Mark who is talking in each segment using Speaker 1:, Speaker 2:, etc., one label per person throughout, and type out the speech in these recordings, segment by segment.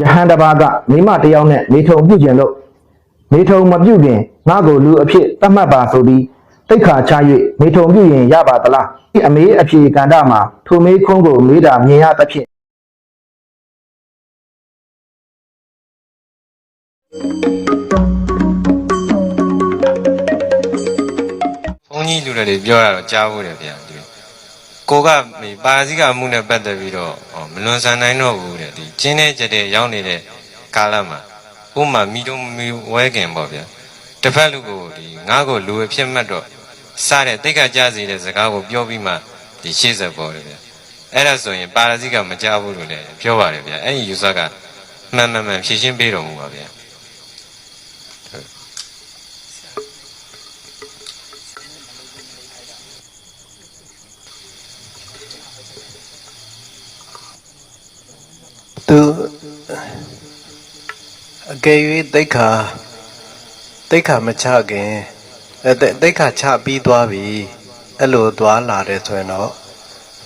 Speaker 1: ယဟန်တစ်ပါးကမိမတစ်ယောက်နဲ့နေထုံပြုကျင်လို့နေထုံမပြုခင်ငါ့ကိုလူအဖြစ်သတ်မှတ်ပါဆိုပြီးတိတ်ခါချ၍နေထုံပြုရင်ရပါသလားဒီအမေးအဖြေကန္တမှာထိုမေးခွန်းကိုမေးတာမြင်ရသဖြင့်
Speaker 2: ဘုန်းကြီးလူတွေပြောတာတော့ကြားဖို့တယ်ဗျာဒီ ကိုကဒီပါရဇိကအမှုနဲ့ပတ်သက်ပြီးတော့ဟောမလွန်ဆန်နိုင်တော့ဘူးတဲ့ဒီကျင်းတဲ့ကြတဲ့ရောက်နေတဲ့ကာလမှာဥမာမိတော့မီဝဲခင်ပေါ့ဗျာတစ်ဖက်လူကိုဒီငါ့ကိုလူအဖြစ်မှတ်တော့စတဲ့တိတ်ခါကြစီတဲ့စကားကိုပြောပြီးမှဒီရှေ့ဆက်ပေါ်တယ်ဗျာအဲ့ဒါဆိုရင်ပါရဇိကမကြားဘူးလို့လည်းပြောပါတယ်ဗျာအဲ့ဒီယူဆကမှန်မှန်မှန်ဖြည့်ရှင်းပေးတော်မူပါဗျာ
Speaker 3: သူအ ကယ်၍တိတ်ခါတိတ်ခါမချခင်အဲတိတိတ်ခါချပြီးသွားပြီအဲ့လိုသွားလာတယ်ဆိုရင်တော့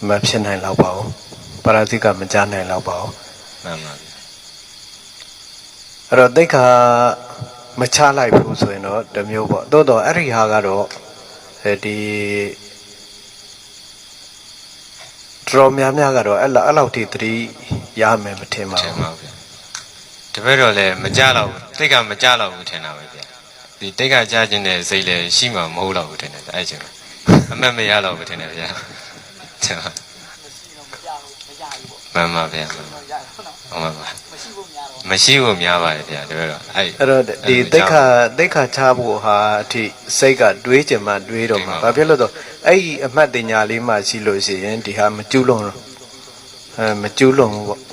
Speaker 3: မဖြစ်နိုင်တော့ပါဘူးပရာဇိကမချနိုင်တော့ပါဘူး
Speaker 2: မှန်ပါဗျာ
Speaker 3: အဲ့တော့တိတ်ခါမချလိုက်ဘူးဆိုရင်တော့တစ်မျိုးပေါ့တိုးတော့အဲ့ဒီဟာကတော့အဲဒီတော်များများကတော့အဲ့လောက်အဲ့လောက်ထိသတိရမယ်မထင်ပါ
Speaker 2: ထင်
Speaker 3: ဘူး
Speaker 2: ပါဗျာ တပည့်တော်လည်းမကြတော့ဘူးတိတ်ကမကြတော့ဘူးထင်တာပဲဗျာဒီတိတ်ကကြားခြင်းတဲ့စိတ်လည်းရှိမှမဟုတ်တော့ဘူးထင်တယ်အဲ့ချိန်မှာအမှတ်မရတော့ဘူးထင်တယ်ဗျာထင်ပါမှန်ပါဗျာမှန်ပါဟုတ်ပါပါမရှိဖို့များပါတယ်ဗျာတပည့်တော်အဲ့
Speaker 3: အဲ့တော့ဒီတိတ်ခါတိတ်ခါချဖို့ဟာအထိစိတ်ကတွေးကြင်မှတွေးတော့မှာဘာဖြစ်လို့လဲဆိုအဲ့ဒီအမှတ်တင်ညာလေးမှရှိလို့ရှိရင်ဒီဟာမကျူးလွန်တော့အဲမကျူးလွန်ဘူးပေါ့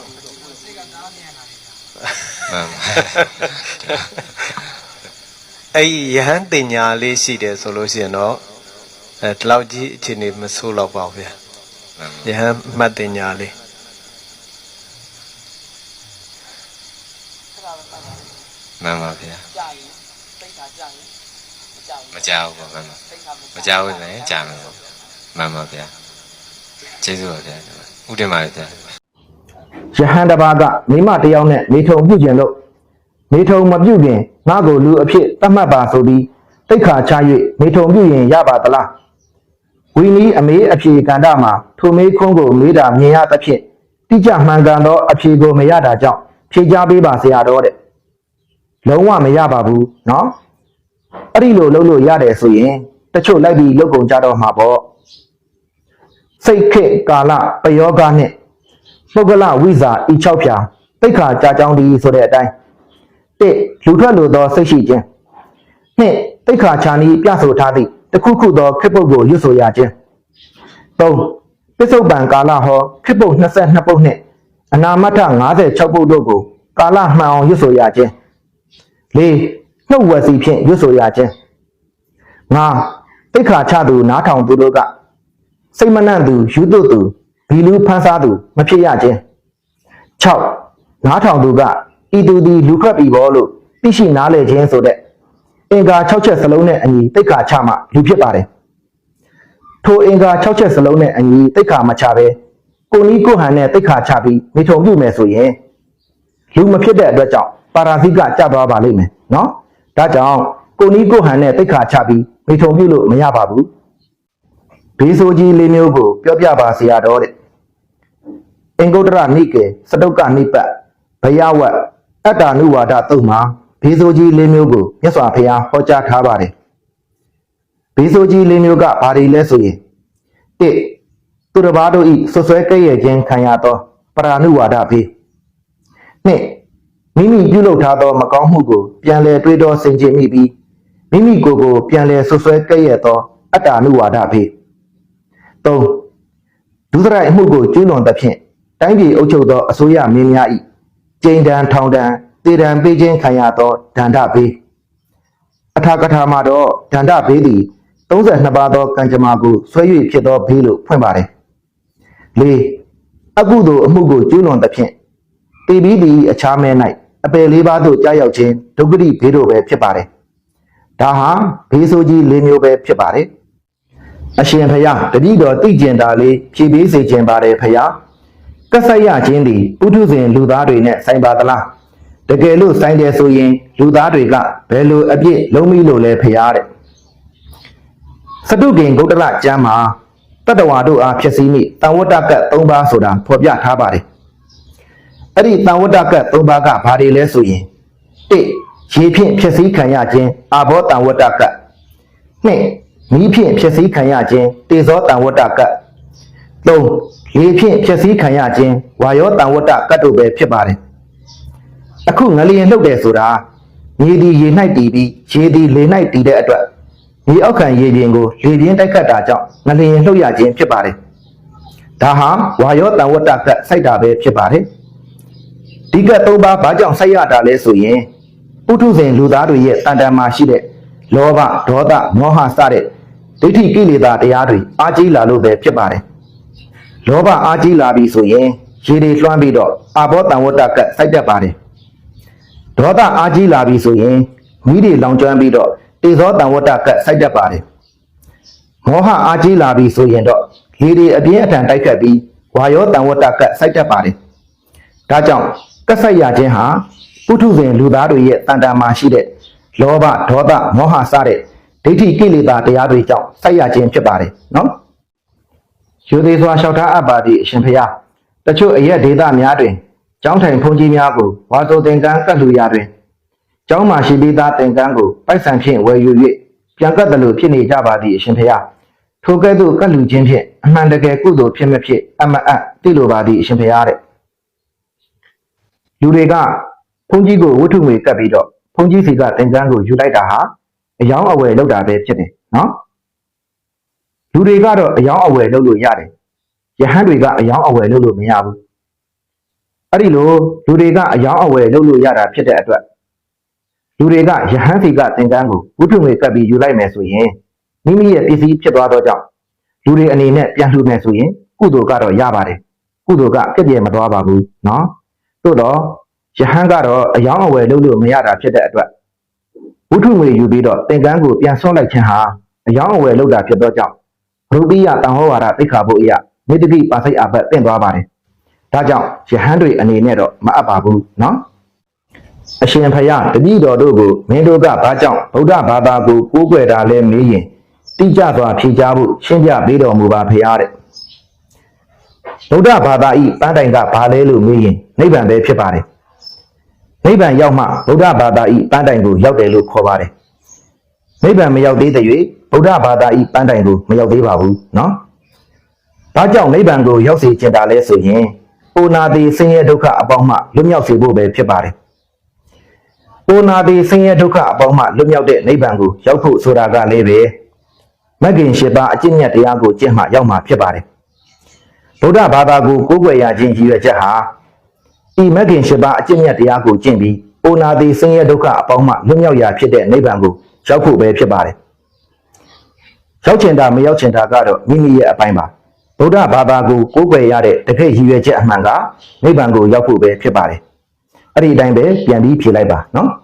Speaker 2: မှန်ပါ
Speaker 3: အဲ့ဒီယဟန်တင်ညာလေးရှိတယ်ဆိုလို့ရှိရင်တော့အဲဒီလောက်ကြီးအခြေအနေမဆိုးတော့ပါဘူးဗျာ
Speaker 2: မှန်ပါ
Speaker 3: ယဟန်မှတ်တင်ညာလေး
Speaker 2: မှန်ပါဗျာ
Speaker 4: ကြာရင်တိတ်ခါကြာရင်မကြောက်
Speaker 2: မကြောက်ဘူးမှန်ပါ
Speaker 4: တိတ်ခါမ
Speaker 2: မကြောက်ဘူးလည်းကြာမယ်ပေါ့မှန်ပါဗျာကျေးဇူးပါဗျာဥတင်ပါတယ်ဗျာ
Speaker 1: ယဟန်တစ်ပါးကမိမတစ်ယောက်နဲ့နေထုံပြုကျင်လို့နေထုံမပြုခင်ငါ့ကိုလူအဖြစ်သတ်မှတ်ပါဆိုပြီးတိတ်ခါချ၍နေထုံပြုရင်ရပါသလားဝီနီအမေးအဖြေကန္တမှာထိုမေးခွန်းကိုမေးတာမြင်ရသဖြင့်တိကျမှန်ကန်သောအဖြေကိုမရတာကြောင့်ဖြေကြားပေးပါဆရာတော်တဲ့လုံးဝမရပါဘူးเนาะအဲ့ဒီလိုလုပ်လို့ရတယ်ဆိုရင်တချို့လိုက်ပြီးလုပ်ကုန်ကြတော့မှာပေါ့စိတ်ခေတ်ကာလပယောဂနဲ့ ပုဂ္ဂလဝိဇာဤ6ဖြာတိတ်ခါကြာကြောင်းဒီဆိုတဲ့အတိုင်းတစ်လူထွက်လိုသောစိတ်ရှိခြင်းနှစ်တိတ်ခါခြာနီးပြဆိုထားသည့်တစ်ခုခုသောခစ်ပုတ်ကိုရွတ်ဆိုရခြင်းသုံးပစ္စုပန်ကာလဟောခစ်ပုတ်22ပုတ်နှင့်အနာမတ္ထ56ပုတ်တို့ကိုကာလမှန်အောင်ရွတ်ဆိုရခြင်းလေးနှုတ်ဝစီဖြင့်ရွတ်ဆိုရခြင်းငါတိတ်ခါချသူနားထောင်သူတို့ကစိတ်မနှံ့သူယူသွတ်သူ ဘီလူဖန်းစားသူမဖြစ်ရခြင်း6နားထောင်သူကဤသူသည်လူခွက်ပြီဘောလို့သိရှိနားလည်ခြင်းဆိုတဲ့အင်္ဂါ6ချက်စလုံးနဲ့အညီတိတ်ခါချမှလူဖြစ်ပါတယ်ထိုအင်္ဂါ6ချက်စလုံးနဲ့အညီတိတ်ခါမချပဲကိုနီးကိုဟန်နဲ့တိတ်ခါချပြီးမိထုံပြုမယ်ဆိုရင်လူမဖြစ်တဲ့အတွက်ကြောင့်ပါရာဇိကကျသွားပါလိမ့်မယ်နော်ဒါကြောင့်ကိုနီးကိုဟန်နဲ့တိတ်ခါချပြီးမိထုံပြုလို့မရပါဘူးဘေးဆိုးကြီးလေးမျိုးကိုပြောပြပါဆရာတော်တဲ့ အင်္ဂုတ္တရနိကေစတုတ်ကနိပတ်ဘယဝတ်အတ္တနုဝါဒတုတ်မှာဘေးဆိုးကြီးလေးမျိုးကိုမြတ်စွာဘုရားဟောကြားထားပါတယ်ဘေးဆိုးကြီးလေးမျိုးကဘာတွေလဲဆိုရင်တစ်သူတစ်ပါးတို့ဤဆွဆွဲကဲ့ရဲ့ခြင်းခံရသောပရာနုဝါဒဘေးနှစ်မိမိပြုလုပ်ထားသောမကောင်းမှုကိုပြန်လည်တွေးတောဆင်ခြင်မိပြီးမိမိကိုယ်ကိုပြန်လည်ဆွဆွဲကဲ့ရဲ့သောအတ္တနုဝါဒဘေး3ဒုစရိုက်အမှုကိုကျူးလွန်သဖြင့် တိုင်းပြည်အုပ်ချုပ်သောအစိုးရမင်းများ၏ကျိန်တံထောင်တံတည်တံပေးခြင်းခံရသောဒန္တဘေးအထာကထာမှာတော့ဒန္တဘေးသည်32ပါးသောကံကြမ္မာကိုဆွဲ၍ဖြစ်သောဘေးလို့ဖွင့်ပါတယ်၄အကုသိုလ်အမှုကိုကျူးလွန်သဖြင့်တည်ပြီးသည့်အခြားမဲ၌အပယ်လေးပါးသို့ကြာရောက်ခြင်းဒုက္ခတိဘေးတို့ပဲဖြစ်ပါတယ်ဒါဟာဘေးဆိုးကြီး၄မျိုးပဲဖြစ်ပါတယ်အရှင်ဖယားတတိတော်သိကျင်တာလေးဖြည့်ပေးစေခြင်းပါတယ်ဖယား ကက်ဆက်ရခြင်းသည်ပုထုဇဉ်လူသားတွေနဲ့ဆိုင်ပါသလားတကယ်လို့ဆိုင်တယ်ဆိုရင် လူသားတွေကဘယ်လိုအပြစ်လုံးမိလို့လဲဖရားတဲ့စတုကင်ဂုတ်တလကျမ်းမှာတတဝါတို့အားဖြစ်စည်းမိတန်ဝတ္တကတ်၃ပါးဆိုတာဖော်ပြထားပါတယ်အဲ့ဒီတန်ဝတ္တကတ်၃ပါးကဘာတွေလဲဆိုရင်၁ရေဖြင့်ဖြစ်စည်းခံရခြင်းအာဘောတန်ဝတ္တကတ်၂မီးဖြင့်ဖြစ်စည်းခံရခြင်းတေဇောတန်ဝတ္တကတ် ၃ရေဖြင့်ဖြစ်စည်းခံရခြင်းဝါယောတန်ဝတ္တကတ်တို့ပဲဖြစ်ပါတယ်အခုငလျင်လှုပ်တယ်ဆိုတာမြေဒီရေ၌တည်ပြီးရေဒီလေ၌တည်တဲ့အတွက်မြေအောက်ခံရေပြင်ကိုလေပြင်းတိုက်ခတ်တာကြောင့်ငလျင်လှုပ်ရခြင်းဖြစ်ပါတယ်ဒါဟာဝါယောတန်ဝတ္တကတ်စိုက်တာပဲဖြစ်ပါတယ်ဒီကတ်၃ပါးဘာကြောင့်စိုက်ရတာလဲဆိုရင်ပုထုဇဉ်လူသားတွေရဲ့တန်တန်မှာရှိတဲ့လောဘဒေါသမောဟစတဲ့ဒိဋ္ဌိကိလေသာတရားတွေအားကြီးလာလို့ပဲဖြစ်ပါတယ် လောဘအားကြီးလာပြီဆိုရင်ရေတွေလွှမ်းပြီးတော့အာဘောတန်ဝတ္တကတ်စိုက်တတ်ပါတယ်ဒေါသအားကြီးလာပြီဆိုရင်မိတွေလောင်ကျွမ်းပြီးတော့တေဇောတန်ဝတ္တကတ်စိုက်တတ်ပါတယ်မောဟအားကြီးလာပြီဆိုရင်တော့လေတွေအပြင်းအထန်တိုက်ခတ်ပြီးဝါယောတန်ဝတ္တကတ်စိုက်တတ်ပါတယ်ဒါကြောင့်ကတ်ဆိုင်ရခြင်းဟာပုထုဇဉ်လူသားတွေရဲ့တန်တန်မှာရှိတဲ့လောဘဒေါသမောဟစတဲ့ဒိဋ္ဌိကိလေသာတရားတွေကြောင့်စိုက်ရခြင်းဖြစ်ပါတယ်နော် ယူသေးစွာလျှောက်ထားအပ်ပါသည့်အရှင်ဖျားတချို့အရက်ဒေသများတွင်ကျောင်းထိုင်ဘုန်းကြီးများကိုဝါဆိုသင်္ကန်းကတ်လူရာတွင်ကျောင်းမှာရှိပြီးသားသင်္ကန်းကိုပိုက်ဆံဖြင့်ဝယ်ယူ၍ပြန်ကတ်တယ်လို့ဖြစ်နေကြပါသည့်အရှင်ဖျားထိုကဲ့သို့ကတ်လူခြင်းဖြင့်အမှန်တကယ်ကုသိုလ်ဖြစ်မဖြစ်အမအပ်သိလိုပါသည့်အရှင်ဖျားတဲ့လူတွေကဘုန်းကြီးကိုဝတ္ထုငွေကပ်ပြီးတော့ဘုန်းကြီးစီကသင်္ကန်းကိုယူလိုက်တာဟာအယောင်းအဝယ်လောက်တာပဲဖြစ်တယ်နော် လူတွေကတော့အယောင်းအဝယ်လုပ်လို့ရတယ်ယဟန်တွေကအယောင်းအဝယ်လုပ်လို့မရဘူးအဲ့ဒီလိုလူတွေကအယောင်းအဝယ်လုပ်လို့ရတာဖြစ်တဲ့အတွက်လူတွေကယဟန်စီကသင်္ကန်းကိုဝတ္ထုငွေကပ်ပြီးယူလိုက်မယ်ဆိုရင်မိမိရဲ့ပစ္စည်းဖြစ်သွားတော့ကြောင့်လူတွေအနေနဲ့ပြန်လှူမယ်ဆိုရင် ကုသိုလ်ကတော့ရပါတယ်ကုသိုလ်ကပြည့်ပြည့်မသွားပါဘူးနော်သို့တော့ယဟန်ကတော့အယောင်းအဝယ်လုပ်လို့မရတာဖြစ်တဲ့အတွက်ဝုထုငွေယူပြီးတော့သင်္ကန်းကိုပြန်ဆွန့်လိုက်ခြင်းဟာအယောင်းအဝယ်လုပ်တာဖြစ်သောကြောင့် ရူပိယတန်ဟောဝါဒသိက္ခာပုအယမေတ္တိပါစိတ်အပတ်တင့်သွားပါတယ်။ဒါကြောင့်ယဟန်တွေအနေနဲ့တော့မအပ်ပါဘူးနော်။အရှင်ဖယားတပည့်တော်တို့ကိုမင်းတို့ကဘာကြောင့်ဗုဒ္ဓဘာသာကိုကိုးကွယ်တာလဲမေးရင်တိကျစွာဖြေကြားဖို့ရှင်းပြပေးတော်မူပါဖယားတဲ့။ဗုဒ္ဓဘာသာဤပန်းတိုင်ကဘာလဲလို့မေးရင်နိဗ္ဗာန်ပဲဖြစ်ပါတယ်။နိဗ္ဗာန်ရောက်မှဗုဒ္ဓဘာသာဤပန်းတိုင်ကိုရောက်တယ်လို့ခေါ်ပါတယ်။နိဗ္ဗာန်မရောက်သေးတဲ့၍ ဗုဒ္ဓဘာသာဤပန်းတိုင်ကိုမရောက်သေးပါဘူးနော်။ဒါကြောင့်နိဗ္ဗာန်ကိုရောက်စေချင်တာလဲဆိုရင်အိုနာတိဆင်းရဲဒုက္ခအပေါင်းမှလွတ်မြောက်စေဖို့ပဲဖြစ်ပါတယ်။အိုနာတိဆင်းရဲဒုက္ခအပေါင်းမှလွတ်မြောက်တဲ့နိဗ္ဗာန်ကိုရောက်ဖို့ဆိုတာကလည်းပဲမဂ္ဂင်၈ပါးအကျင့်မြတ်တရားကိုကျင့်မှရောက်မှာဖြစ်ပါတယ်။ဗုဒ္ဓဘာသာကိုကိုးကွယ်ရခြင်းရည်ရွယ်ချက်ဟာဤမဂ်ခင်ရှိပါအကျင့်မြတ်တရားကိုကျင့်ပြီးအိုနာတိဆင်းရဲဒုက္ခအပေါင်းမှလွတ်မြောက်ရာဖြစ်တဲ့နိဗ္ဗာန်ကိုရောက်ဖို့ပဲဖြစ်ပါတယ်။ ရောက်ချင်တာမရောက်ချင်တာကတော့မိမိရဲ့အပိုင်းပါ။ဗုဒ္ဓဘာသာကိုကိုးကွယ်ရတဲ့တကယ့်ရည်ရွယ်ချက်အမှန်ကနိဗ္ဗာန်ကိုရောက်ဖို့ပဲဖြစ်ပါတယ်။အဲ့ဒီအတိုင်းပဲပြန်ပြီးဖြေလိုက်ပါနော်။